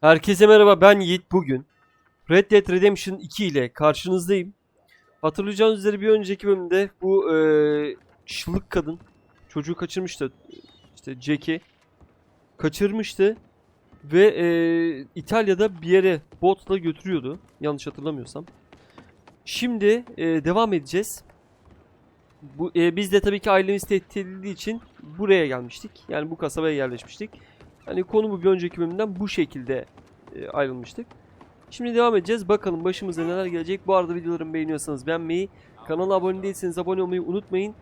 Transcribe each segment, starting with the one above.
Herkese merhaba ben Yiğit bugün Red Dead Redemption 2 ile karşınızdayım. Hatırlayacağınız üzere bir önceki bölümde bu eee şıllık kadın çocuğu kaçırmıştı. İşte Jack'i kaçırmıştı ve eee, İtalya'da bir yere botla götürüyordu. Yanlış hatırlamıyorsam. Şimdi eee, devam edeceğiz. Bu, eee, biz de tabii ki ailemiz tehdit edildiği için buraya gelmiştik. Yani bu kasabaya yerleşmiştik. Hani konu bu bir önceki bölümden bu şekilde e, ayrılmıştık. Şimdi devam edeceğiz. Bakalım başımıza neler gelecek. Bu arada videolarımı beğeniyorsanız beğenmeyi, kanala abone değilseniz abone olmayı unutmayın.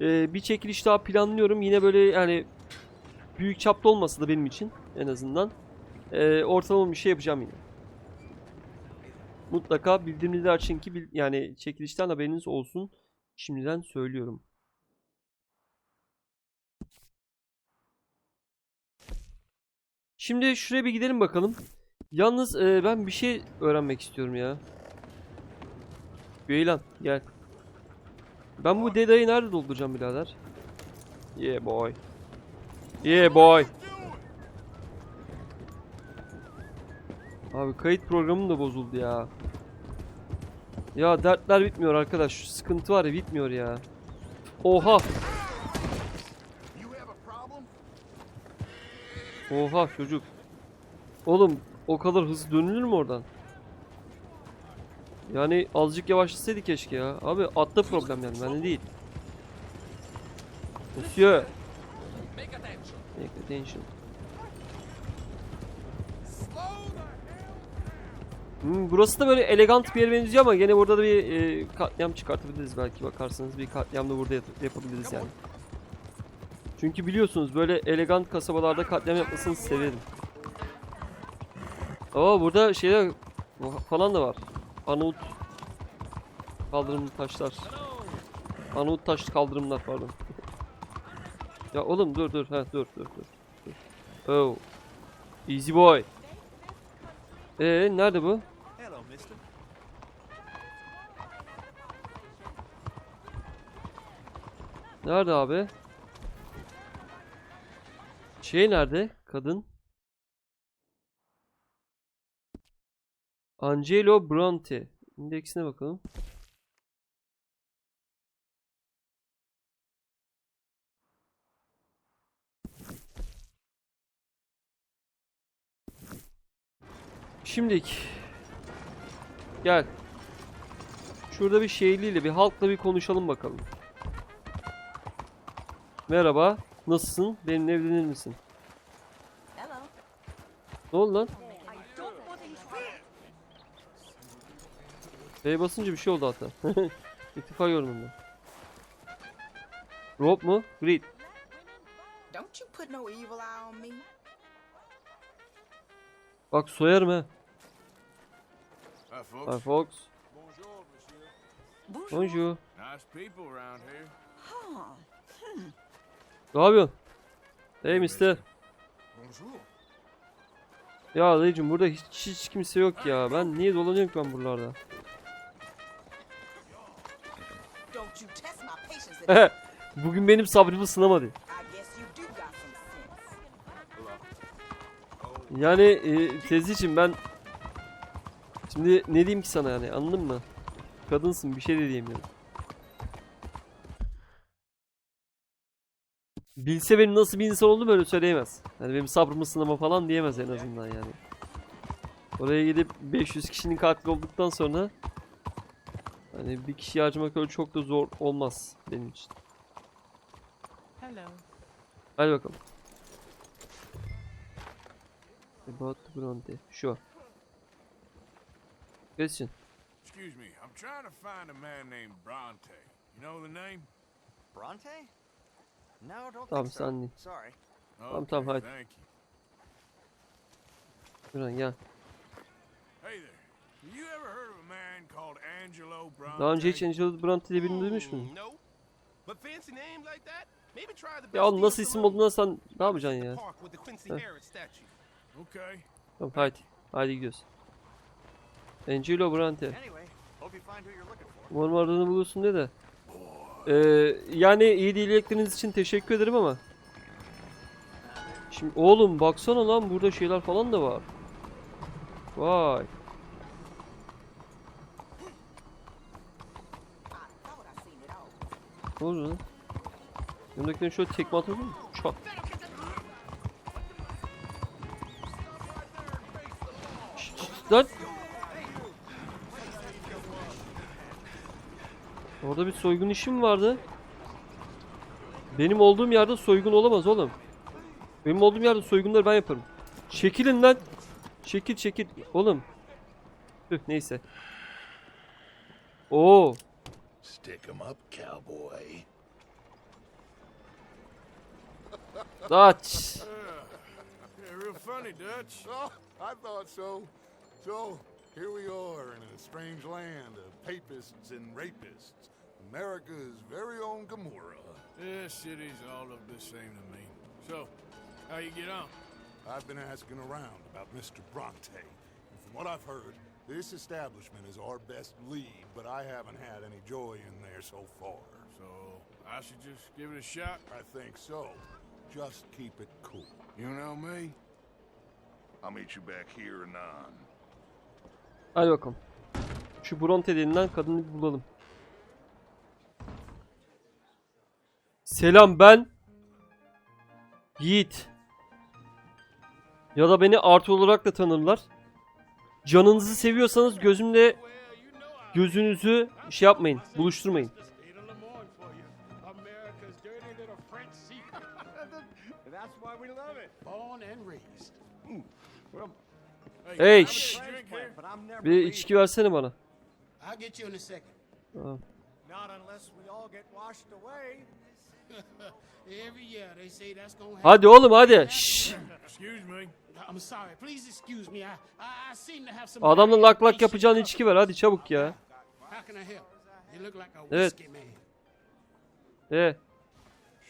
E, bir çekiliş daha planlıyorum. Yine böyle yani büyük çapta olmasa da benim için en azından. E, ortalama bir şey yapacağım yine. Mutlaka bildirimleri açın ki yani çekilişten haberiniz olsun. Şimdiden söylüyorum. Şimdi şuraya bir gidelim bakalım. Yalnız e, ben bir şey öğrenmek istiyorum ya. Güeylan gel. Ben bu dedayı nerede dolduracağım birader? Yeah boy. Yeah boy. Abi kayıt programım da bozuldu ya. Ya dertler bitmiyor arkadaş. Şu sıkıntı var ya bitmiyor ya. Oha. Oha çocuk. Oğlum o kadar hızlı dönülür mü oradan? Yani azıcık yavaşlasaydı keşke ya. Abi atta problem yani bende değil. Monsieur. Make attention. Hmm, burası da böyle elegant bir yere benziyor ama gene burada da bir e, katliam çıkartabiliriz belki bakarsanız bir katliam da burada yap- yapabiliriz yani. Çünkü biliyorsunuz böyle elegant kasabalarda katliam yapmasını severim. Aa burada şeyler falan da var. Anut kaldırımlı taşlar. Anut taş kaldırımlar pardon. ya oğlum dur dur ha dur dur dur. Oh. Easy boy. Ee nerede bu? Nerede abi? Şey nerede? Kadın. Angelo Bronte. İndeksine bakalım. Şimdilik. Gel. Şurada bir şeyliyle bir halkla bir konuşalım bakalım. Merhaba. Nasılsın? Benimle evlenir misin? Hello. Ne oldu lan? B'ye basınca bir şey oldu hatta. İttifak yorumunda. Rob mu? Greed. Don't you put no evil eye on me. Bak soyarım he. Hi, Fox. Bonjour, monsieur. Bonjour. Bonjour. Nice people around here. Ne yapıyorsun? Hey mister. Bonjour. Ya dayıcım burada hiç, hiç kimse yok ya. Ben niye dolanıyorum ki ben buralarda? Don't you test my patience. at- Bugün benim sabrımı sınamadı. Yani e, teyzeciğim ben şimdi ne diyeyim ki sana yani anladın mı? Kadınsın bir şey de diyemiyorum. Bilse benim nasıl bir insan olduğumu öyle söyleyemez. Yani benim sabrımı sınama falan diyemez en azından yani. Oraya gidip 500 kişinin katli olduktan sonra hani bir kişiyi harcamak öyle çok da zor olmaz benim için. Hello. Hadi bakalım. About the Bronte. Şu. Question. Excuse me, I'm trying to find a man named Bronte. You know the name? Bronte? Tamam sen değil. Sorry. Okay, tamam, hadi. Thank you. Şuradan gel. Hey there. Have you ever heard of a man called Angelo Bronte? Daha önce hiç Angelo Bronte diye birini duymuş muydun? Hmm, No. But fancy name like that? Maybe try the Ya oğlum Bastille nasıl isim olduğundan sen ne yapacaksın ya? Heh. Harris statue. Okay. Tamam haydi. Haydi gidiyoruz. Angelo Bronte. Anyway, hope you find who you're looking for. Umarım aradığını bulursun de de. Ee, yani iyi dilekleriniz için teşekkür ederim ama. Şimdi oğlum baksana lan burada şeyler falan da var. Vay. Ne oldu lan? Yanındakine şöyle tekme atabilir miyim? Çat. Lan. Orada bir soygun işim vardı. Benim olduğum yerde soygun olamaz oğlum. Benim olduğum yerde soygunları ben yaparım. Çekilin lan. Çekil çekil. Oğlum. Tüh neyse. Oo. Stick 'em up, cowboy. Dutch. Yeah, real funny, Dutch. Oh, I thought so. So, here we are a strange land of papists and rapists. America's very own Gomorrah. This city's all of the same to me. So, how you get on? I've been asking around about Mr. Bronte. And from what I've heard, this establishment is our best lead, but I haven't had any joy in there so far. So, I should just give it a shot? I think so. Just keep it cool. You know me? I'll meet you back here anon. Hadi bakalım. Şu Bronte denilen kadını bir bulalım. Selam ben Yiğit. Ya da beni artı olarak da tanırlar. Canınızı seviyorsanız gözümle gözünüzü şey yapmayın, buluşturmayın. Hey, never Bir içki versene bana. I'll get you in a second. Not unless we all get washed away. Every year they say that's gonna happen. Hadi oğlum hadi. Şşş. Excuse me. I'm sorry. Please excuse me. I, I, seem to have some. Adamla very lak lak impatient yapacağın customers. içki ver hadi çabuk ya. How can I help? You look like a Evet. whiskey man. E,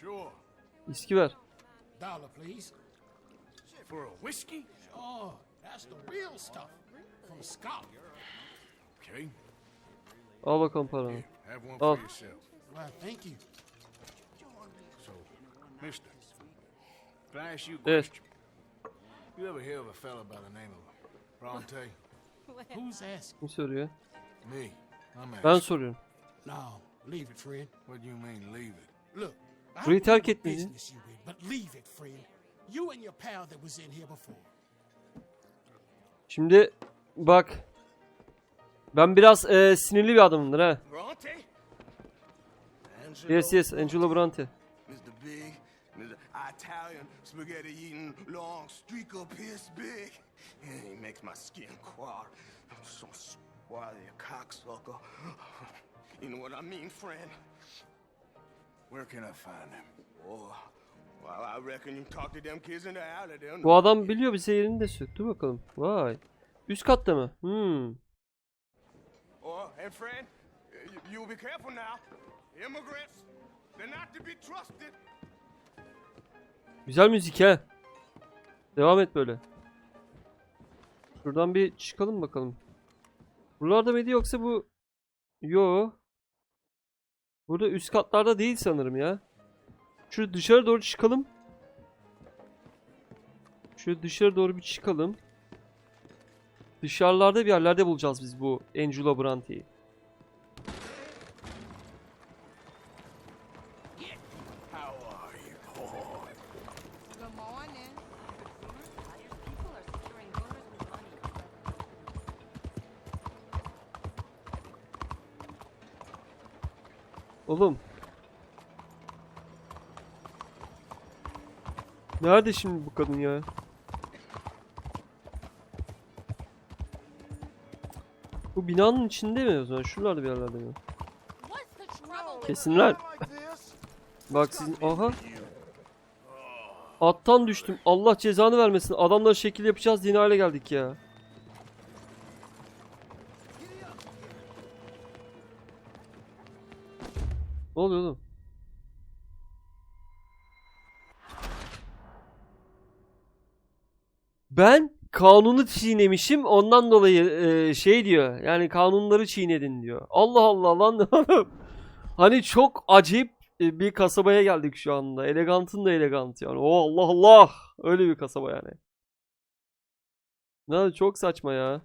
Sure. içki ver. Dollar, please. For a whiskey? Oh, that's the real stuff from Scotland. Okay. Al bakalım paranı. Have one Oh. for yourself. Well, thank you. So, mister, can I ask you a Evet. You ever hear of a fella by the name of Bronte? Who's asking? Kim soruyor? Me. I'm Ben asking. soruyorum. No, leave it, friend. What do you mean, leave it? Look, I Burayı don't terk know what etmedi. business you in, but leave it, friend. You and your pal that was in here before. Şimdi bak. Ben biraz e, sinirli bir adamımdır ha. Yes yes Angelo Bronte. Italian, spaghetti eating, long streak of piss big. And he makes my skin crawl. I'm so swarthy, a cocksucker. You know what I mean, friend? Where can I find him? Oh, well, I reckon you talk to them kids in the alley. Bu adam biliyor bize yerini de söktü bakalım. Vay. Üst katta mı? Hmm. Oh, and friend, you, you be careful now. Immigrants, they're not to be trusted. Güzel müzik ha. Devam et böyle. Şuradan bir çıkalım bakalım. Buralarda mıydı yoksa bu... Yo. Burada üst katlarda değil sanırım ya. Şu dışarı doğru çıkalım. Şöyle dışarı doğru bir çıkalım. Dışarılarda bir yerlerde bulacağız biz bu Angelo money. Oğlum. Nerede şimdi bu kadın ya? Bu binanın içinde mi o zaman? Şuralarda bir yerlerde mi? Kesinler. Bak sizin... Aha. Attan düştüm. Allah cezanı vermesin. Adamlara şekil yapacağız diye hale geldik ya. Ne oluyor oğlum? Ben kanunu çiğnemişim ondan dolayı e, şey diyor. Yani kanunları çiğnedin diyor. Allah Allah lan. hani çok acayip e, bir kasabaya geldik şu anda. Elegantın da elegant yani. O Allah Allah. Öyle bir kasaba yani. Ne çok saçma ya.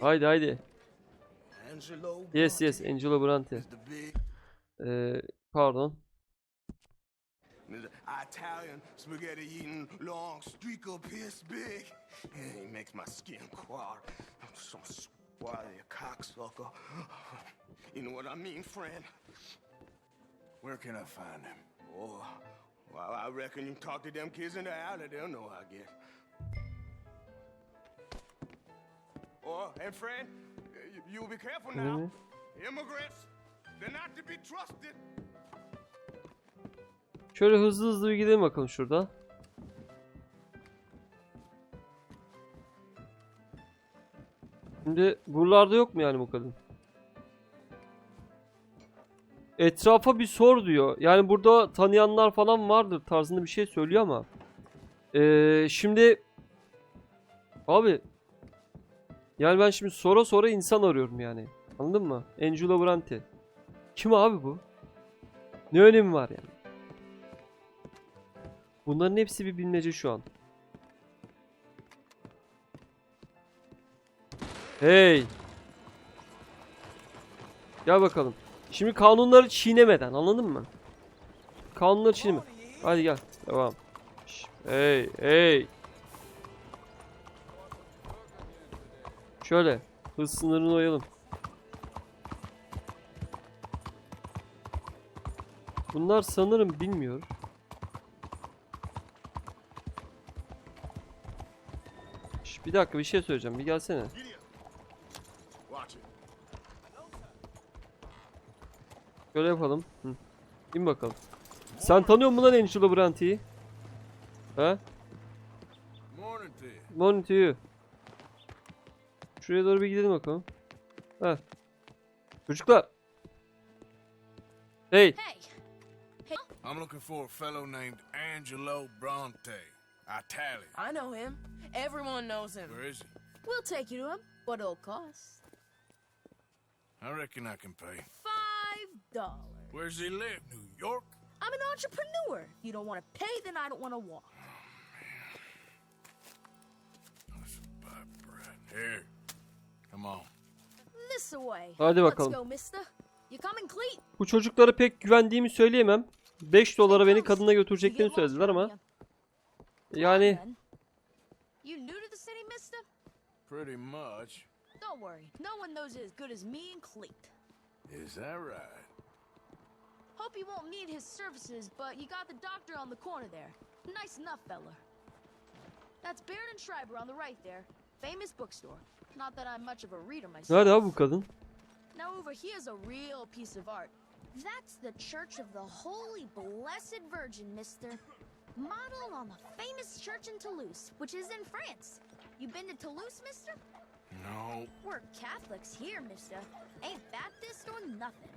Haydi haydi. Yes yes Angelo big Ee, pardon. Mr. Italian spaghetti eating long streak of piss big. And he makes my skin crawl. I'm so squally a cocksucker. You know what I mean, friend? Where can I find him? Oh, well, I reckon you talk to them kids in the alley, they'll know I guess. Oh, and friend, you, you'll be careful now. Mhm. Immigrants, they're not to be trusted. Şöyle hızlı hızlı bir gidelim bakalım şurada. Şimdi buralarda yok mu yani bu kadın? Etrafa bir sor diyor. Yani burada tanıyanlar falan vardır tarzında bir şey söylüyor ama. Ee, şimdi abi yani ben şimdi sonra sonra insan arıyorum yani. Anladın mı? Angelo Bronte. Kim abi bu? Ne önemi var yani? Bunların hepsi bir bilmece şu an. Hey. Gel bakalım. Şimdi kanunları çiğnemeden anladın mı? Kanunları çiğneme. Hadi gel. Devam. Hey hey. Şöyle. Hız sınırını oyalım. Bunlar sanırım bilmiyor. Bir dakika bir şey söyleyeceğim. Bir gelsene. Şöyle yapalım. Hı. İn bakalım. Sen tanıyor musun lan Angelo Branti'yi? He? Morning to you. Morning to you. Şuraya doğru bir gidelim bakalım. He. Çocuklar. Hey. Hey, I'm looking for a fellow named Angelo Bronte. Italian. I know him. Everyone knows him. Where is he? We'll take you to him. What it'll cost? I reckon I can pay. Five dollars. Where's he live? New York? I'm an entrepreneur. You don't want to pay, then I don't want to walk. Let's buy bread. Here. Come on. This way. Hadi bakalım. Let's go, mister. You coming, Cleet? Bu çocuklara pek güvendiğimi söyleyemem. 5 dolara beni kadına götüreceklerini söylediler ama yani. You new to the city, mister? Pretty much. Don't worry. No one knows it as good as me and Cleet. Is that right? Hope you won't need his services, but you got the doctor on the corner there. Nice enough, fella. That's Baird and Schreiber on the right there. Famous bookstore. Not that I'm much of a reader myself. nerede abi bu kadın? Now over here's a real piece of art. That's the Church of the Holy Blessed Virgin, mister. Modeled on the famous church in Toulouse, which is in France. You been to Toulouse, mister? No. We're Catholics here, mister. Ain't Baptist or nothing.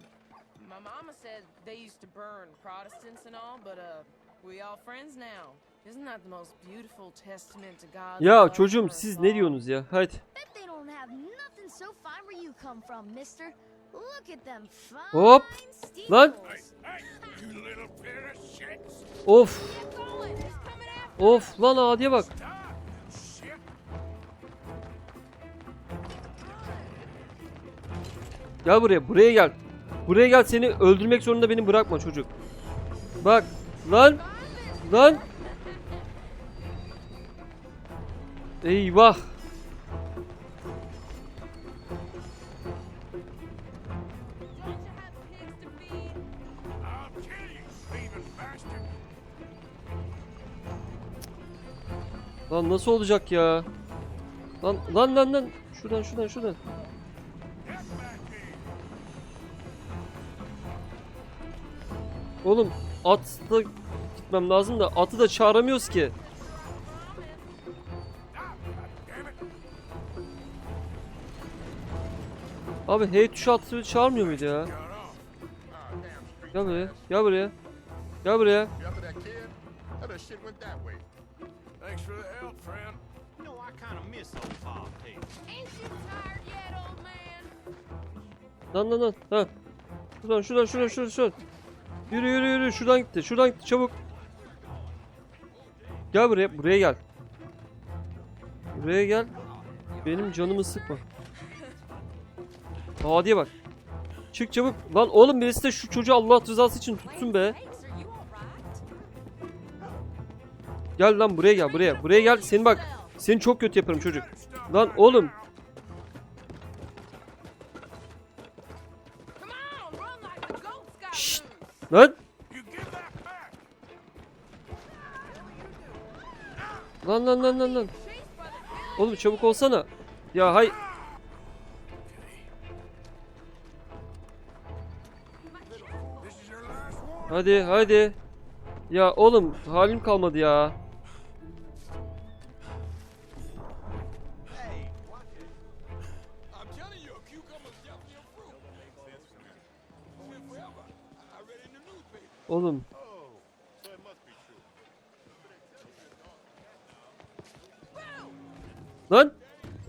my mama said they used to burn Protestants and all, but uh, we all friends now. Isn't that the most beautiful testament to God? Ya love çocuğum for us siz all? ne diyorsunuz ya? Hadi. Bet they don't have nothing so fine where you come from, mister. Hop. Lan. of. Of. Lan adiye bak. Gel buraya. Buraya gel. Buraya gel seni öldürmek zorunda beni bırakma çocuk. Bak. Lan. Lan. Eyvah. Lan nasıl olacak ya? Lan lan lan lan. Şuradan şuradan şuradan. Oğlum atla gitmem lazım da atı da çağıramıyoruz ki. Abi hey tuşu atı çağırmıyor muydu ya? Gel buraya. Gel buraya. Gel buraya. Thanks for the help, friend. You know, I kind of miss old Bob Tate. Ain't you tired yet, old man? Lan lan lan. Ha. Şuradan şuradan şuradan şuradan şuradan. Yürü yürü yürü. Şuradan gitti. Şuradan gitti çabuk. Gel buraya, buraya gel. Buraya gel. Benim canımı sıkma. Hadiye bak. Çık çabuk. Lan oğlum birisi de şu çocuğu Allah rızası için tutsun be. Gel lan buraya gel buraya. Buraya gel. Seni bak. Seni çok kötü yaparım çocuk. Lan oğlum. Şşt. Lan. Lan lan lan lan lan. Oğlum çabuk olsana. Ya hay. Hadi hadi. Ya oğlum halim kalmadı ya.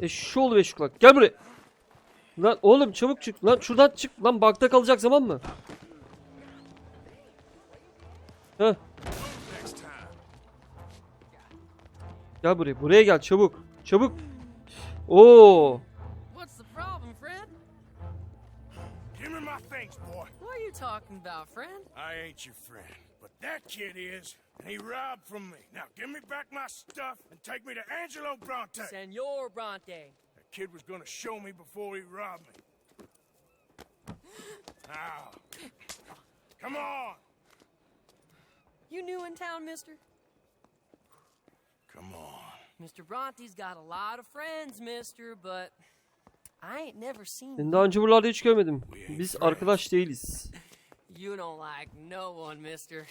Eşşoğlu beş kulak. Gel buraya. Lan oğlum çabuk çık. Lan şuradan çık. Lan bakta kalacak zaman mı? Heh. Gel buraya. Buraya gel çabuk. Çabuk. Oo. What are you talking about, friend? I ain't your friend, that kid is, and he robbed from me. Now give me back my stuff and take me to Angelo Bronte. Senor Bronte. That kid was gonna show me before he robbed me. Now, come on, You new in town, mister? come on. Mr. Bronte's got a lot of friends, mister, but I ain't never seen Seni daha önce buralarda hiç görmedim. Biz arkadaş değiliz. You don't like no one, mister.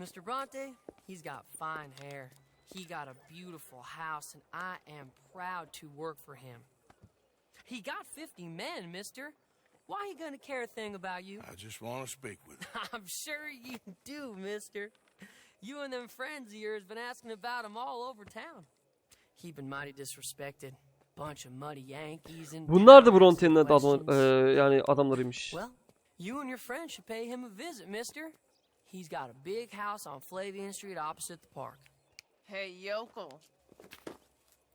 Mr. Bronte, he's got fine hair. He got a beautiful house, and I am proud to work for him. He got 50 men, mister. Why he gonna care a thing about you? I just want to speak with him. I'm sure you do, mister. You and them friends of yours been asking about him all over town. He been mighty disrespected. Bunch of muddy Yankees and Bunlar da Bronte'nin adam, questions. eee, yani adamlarıymış. Well, you and your friend should pay him a visit, mister. He's got a big house on Flavian Street opposite the park. Hey, yokel.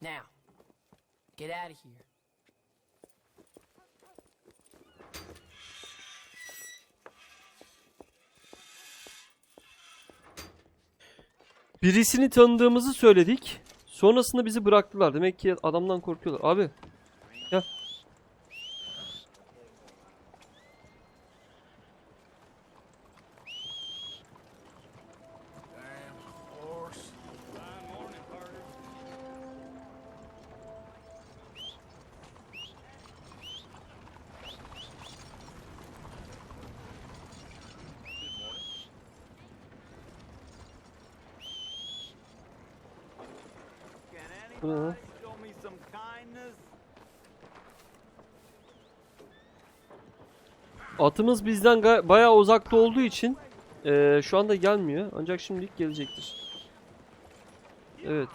Now, get out of here. Birisini tanıdığımızı söyledik. Sonrasında bizi bıraktılar. Demek ki adamdan korkuyorlar. Abi. Gel. Bu? Atımız bizden bayağı uzakta olduğu için anda gelmiyor. Ancak şimdilik gelecektir. Evet.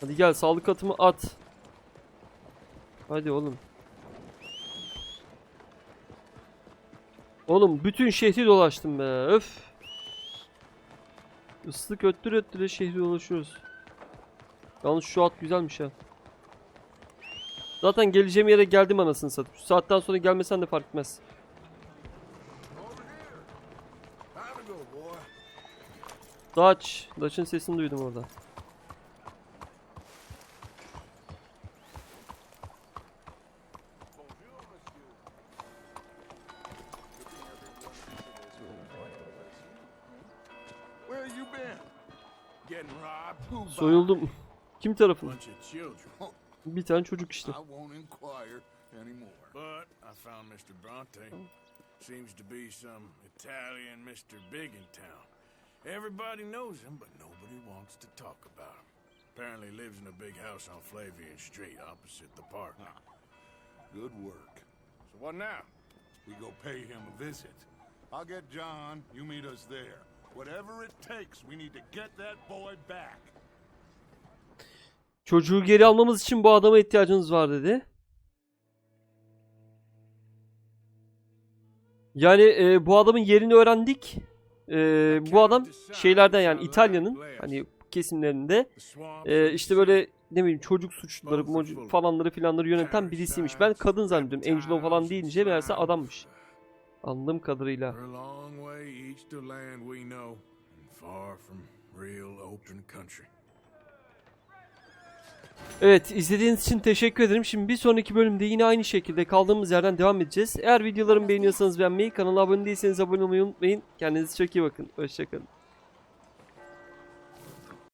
Hadi gel sağlık atımı at. Hadi oğlum. Oğlum bütün şehri dolaştım be. Öf. Islık öttür öttüre şehri dolaşıyoruz. Yalnız şu at güzelmiş ha. Zaten geleceğim yere geldim anasını satayım. Şu saatten sonra gelmesen de fark etmez. Daç. Daç'ın sesini duydum orada. Soyuldum. Kim tarafından? Bir tane çocuk işte. I won't inquire anymore. But I found Mr. Bronte. Seems to be some Italian Mr. Big in town. Everybody knows him, but nobody wants to talk about him. Apparently lives in a big house on Flavian Street opposite the park. Good work. So what now? We go pay him a visit. I'll get John, you meet us there. Whatever it takes, we need to get that boy back. Çocuğu geri almamız için bu adama ihtiyacınız var dedi. Yani e, bu adamın yerini öğrendik. E, bu adam şeylerden yani İtalya'nın hani kesimlerinde e, işte böyle ne bileyim çocuk suçluları falanları filanları yöneten birisiymiş. Ben kadın zannediyorum. Angelo falan deyince meğerse adammış. Anladığım kadarıyla. Evet izlediğiniz için teşekkür ederim. Şimdi bir sonraki bölümde yine aynı şekilde kaldığımız yerden devam edeceğiz. Eğer videolarımı beğeniyorsanız beğenmeyi, kanala abone değilseniz abone olmayı unutmayın. Kendinize çok iyi bakın. Hoşçakalın.